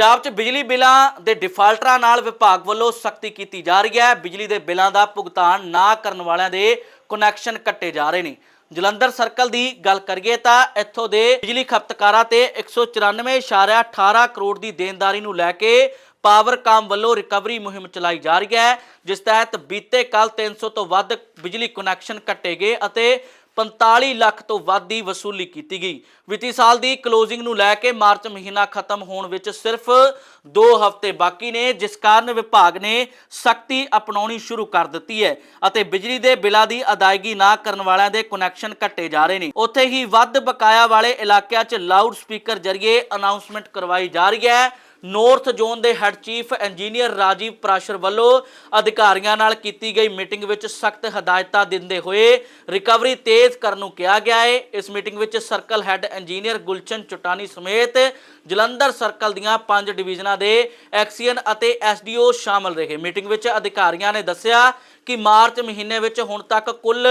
ਪੰਜਾਬ 'ਚ ਬਿਜਲੀ ਬਿੱਲਾਂ ਦੇ ਡਿਫਾਲਟਰਾਂ ਨਾਲ ਵਿਭਾਗ ਵੱਲੋਂ ਸਖਤੀ ਕੀਤੀ ਜਾ ਰਹੀ ਹੈ। ਬਿਜਲੀ ਦੇ ਬਿੱਲਾਂ ਦਾ ਭੁਗਤਾਨ ਨਾ ਕਰਨ ਵਾਲਿਆਂ ਦੇ ਕਨੈਕਸ਼ਨ ਕੱਟੇ ਜਾ ਰਹੇ ਨੇ। ਜਲੰਧਰ ਸਰਕਲ ਦੀ ਗੱਲ ਕਰੀਏ ਤਾਂ ਇੱਥੋਂ ਦੇ ਬਿਜਲੀ ਖਪਤਕਾਰਾਂ ਤੇ 194.18 ਕਰੋੜ ਦੀ ਦੇਣਦਾਰੀ ਨੂੰ ਲੈ ਕੇ ਪਾਵਰਕਾਮ ਵੱਲੋਂ ਰਿਕਵਰੀ ਮੁਹਿੰਮ ਚਲਾਈ ਜਾ ਰਹੀ ਹੈ, ਜਿਸ ਤਹਿਤ ਬੀਤੇ ਕੱਲ 300 ਤੋਂ ਵੱਧ ਬਿਜਲੀ ਕਨੈਕਸ਼ਨ ਕੱਟੇ ਗਏ ਅਤੇ 45 ਲੱਖ ਤੋਂ ਵੱਧ ਦੀ ਵਸੂਲੀ ਕੀਤੀ ਗਈ। ਵਿੱਤੀ ਸਾਲ ਦੀ ਕਲੋਜ਼ਿੰਗ ਨੂੰ ਲੈ ਕੇ ਮਾਰਚ ਮਹੀਨਾ ਖਤਮ ਹੋਣ ਵਿੱਚ ਸਿਰਫ 2 ਹਫ਼ਤੇ ਬਾਕੀ ਨੇ, ਜਿਸ ਕਾਰਨ ਵਿਭਾਗ ਨੇ ਸਖਤੀ ਅਪਣਾਉਣੀ ਸ਼ੁਰੂ ਕਰ ਦਿੱਤੀ ਹੈ ਅਤੇ ਬਿਜਲੀ ਦੇ ਬਿੱਲਾਂ ਦੀ ਅਦਾਇਗੀ ਨਾ ਕਰਨ ਵਾਲਿਆਂ ਦੇ ਕਨੈਕਸ਼ਨ ਕੱਟੇ ਜਾ ਰਹੇ ਨੇ। ਉੱਥੇ ਹੀ ਵੱਧ ਬਕਾਇਆ ਵਾਲੇ ਇਲਾਕਿਆਂ 'ਚ ਲਾਊਡ ਸਪੀਕਰ ਜ਼ਰੀਏ ਅਨਾਉਂਸਮੈਂਟ ਕਰਵਾਈ ਜਾ ਰਹੀ ਹੈ। ਨਾਰਥ ਜ਼ੋਨ ਦੇ head chief engineer Rajiv Prashar ਵੱਲੋਂ ਅਧਿਕਾਰੀਆਂ ਨਾਲ ਕੀਤੀ ਗਈ ਮੀਟਿੰਗ ਵਿੱਚ ਸਖਤ ਹਦਾਇਤਾਂ ਦਿੰਦੇ ਹੋਏ ਰਿਕਵਰੀ ਤੇਜ਼ ਕਰਨ ਨੂੰ ਕਿਹਾ ਗਿਆ ਹੈ। ਇਸ ਮੀਟਿੰਗ ਵਿੱਚ circle head engineer Gulchan Chutani ਸਮੇਤ ਜਲੰਧਰ ਸਰਕਲ ਦੀਆਂ ਪੰਜ ਡਿਵੀਜ਼ਨਾਂ ਦੇ ਐਕਸੀਅਨ ਅਤੇ ਐਸਡੀਓ ਸ਼ਾਮਲ ਰਹੇ। ਮੀਟਿੰਗ ਵਿੱਚ ਅਧਿਕਾਰੀਆਂ ਨੇ ਦੱਸਿਆ ਕਿ ਮਾਰਚ ਮਹੀਨੇ ਵਿੱਚ ਹੁਣ ਤੱਕ ਕੁੱਲ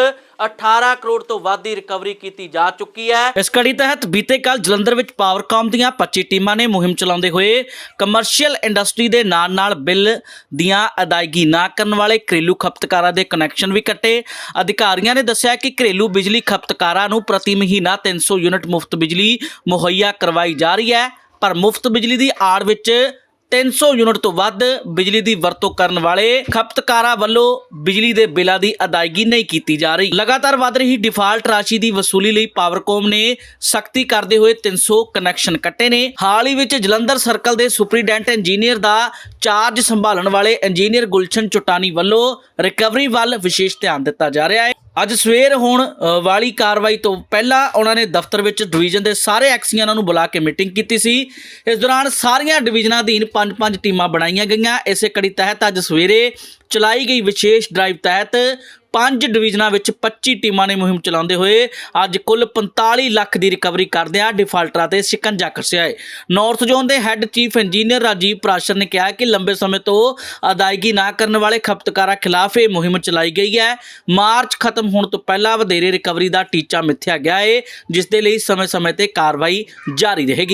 18 ਕਰੋੜ ਤੋਂ ਵੱਧ ਦੀ ਰਿਕਵਰੀ ਕੀਤੀ ਜਾ ਚੁੱਕੀ ਹੈ। ਇਸ ਕੜੀ ਤਹਿਤ ਬੀਤੇ ਕੱਲ ਜਲੰਧਰ ਵਿੱਚ ਪਾਵਰਕਾਮ ਦੀਆਂ 25 ਟੀਮਾਂ ਨੇ ਮੁਹਿੰਮ ਚਲਾਉਂਦੇ ਹੋਏ ਕਮਰਸ਼ੀਅਲ ਇੰਡਸਟਰੀ ਦੇ ਨਾਲ ਨਾਲ ਬਿੱਲ ਦੀਆਂ ਅਦਾਇਗੀ ਨਾ ਕਰਨ ਵਾਲੇ ਘਰੇਲੂ ਖਪਤਕਾਰਾਂ ਦੇ ਕਨੈਕਸ਼ਨ ਵੀ ਕੱਟੇ। ਅਧਿਕਾਰੀਆਂ ਨੇ ਦੱਸਿਆ ਕਿ ਘਰੇਲੂ ਬਿਜਲੀ ਖਪਤਕਾਰਾਂ ਨੂੰ ਪ੍ਰਤੀ ਮਹੀਨਾ 300 ਯੂਨਿਟ ਮੁਫਤ ਬਿਜਲੀ ਮੁਹੱਈਆ ਕਰਵਾਈ ਜਾ ਰਹੀ ਹੈ, ਪਰ ਮੁਫਤ ਬਿਜਲੀ ਦੀ ਆੜ ਵਿੱਚ 300 ਯੂਨਿਟ ਤੋਂ ਵੱਧ ਬਿਜਲੀ ਦੀ ਵਰਤੋਂ ਕਰਨ ਵਾਲੇ ਖਪਤਕਾਰਾਂ ਵੱਲੋਂ ਬਿਜਲੀ ਦੇ ਬਿੱਲਾਂ ਦੀ ਅਦਾਇਗੀ ਨਹੀਂ ਕੀਤੀ ਜਾ ਰਹੀ। ਲਗਾਤਾਰ ਵਧ ਰਹੀ ਡਿਫਾਲਟ ਰਾਸ਼ੀ ਦੀ ਵਸੂਲੀ ਲਈ ਪਾਵਰਕੋਮ ਨੇ ਸਖਤੀ ਕਰਦੇ ਹੋਏ 300 ਕਨੈਕਸ਼ਨ ਕੱਟੇ ਨੇ। ਹਾਲ ਹੀ ਵਿੱਚ ਜਲੰਧਰ ਸਰਕਲ ਦੇ ਸੁਪਰੀਡੈਂਟ ਇੰਜੀਨੀਅਰ ਦਾ ਚਾਰਜ ਸੰਭਾਲਣ ਵਾਲੇ ਇੰਜੀਨੀਅਰ ਗੁਲਸ਼ਨ ਚੁਟਾਨੀ ਵੱਲੋਂ ਰਿਕਵਰੀ ਵੱਲ ਵਿਸ਼ੇਸ਼ ਧਿਆਨ ਦਿੱਤਾ ਜਾ ਰਿਹਾ ਹੈ। ਅੱਜ ਸਵੇਰ ਹੋਣ ਵਾਲੀ ਕਾਰਵਾਈ ਤੋਂ ਪਹਿਲਾਂ ਉਹਨਾਂ ਨੇ ਦਫ਼ਤਰ ਵਿੱਚ ਡਿਵੀਜ਼ਨ ਦੇ ਸਾਰੇ ਐਕਸੀਅਨਾਂ ਨੂੰ ਬੁਲਾ ਕੇ ਮੀਟਿੰਗ ਕੀਤੀ ਸੀ। ਇਸ ਦੌਰਾਨ ਸਾਰੀਆਂ ਡਿਵੀਜ਼ਨਾਂ ਅਧੀਨ ਪੰਜ ਪੰਜ ਟੀਮਾਂ ਬਣਾਈਆਂ ਗਈਆਂ। ਇਸੇ ਕੜੀ ਤਹਿਤ ਅੱਜ ਸਵੇਰੇ ਚਲਾਈ ਗਈ ਵਿਸ਼ੇਸ਼ ਡਰਾਈਵ ਤਹਿਤ ਪੰਜ ਡਿਵੀਜ਼ਨਾਂ ਵਿੱਚ 25 ਟੀਮਾਂ ਨੇ ਮੁਹਿੰਮ ਚਲਾਉਂਦੇ ਹੋਏ ਅੱਜ ਕੁੱਲ 45 ਲੱਖ ਦੀ ਰਿਕਵਰੀ ਕਰਦਿਆਂ ਡਿਫਾਲਟਰਾਂ ਤੇ ਸ਼ਿਕੰਜਾ ਕੱਸਿਆ ਹੈ। ਨਾਰਥ ਜ਼ੋਨ ਦੇ head chief engineer Rajiv Prashar ਨੇ ਕਿਹਾ ਕਿ ਲੰਬੇ ਸਮੇਂ ਤੋਂ ਅਦਾਇਗੀ ਨਾ ਕਰਨ ਵਾਲੇ ਖਪਤਕਾਰਾਂ ਖਿਲਾਫ ਇਹ ਮੁਹਿੰਮ ਚਲਾਈ ਗਈ ਹੈ। ਮਾਰਚ ਖਤਮ ਹੋਣ ਤੋਂ ਪਹਿਲਾਂ ਵਧੇਰੇ ਰਿਕਵਰੀ ਦਾ ਟੀਚਾ ਮਿੱਥਿਆ ਗਿਆ ਹੈ, ਜਿਸ ਦੇ ਲਈ ਸਮੇਂ-ਸਮੇਂ ਤੇ ਕਾਰਵਾਈ ਜਾਰੀ ਰਹੇਗੀ।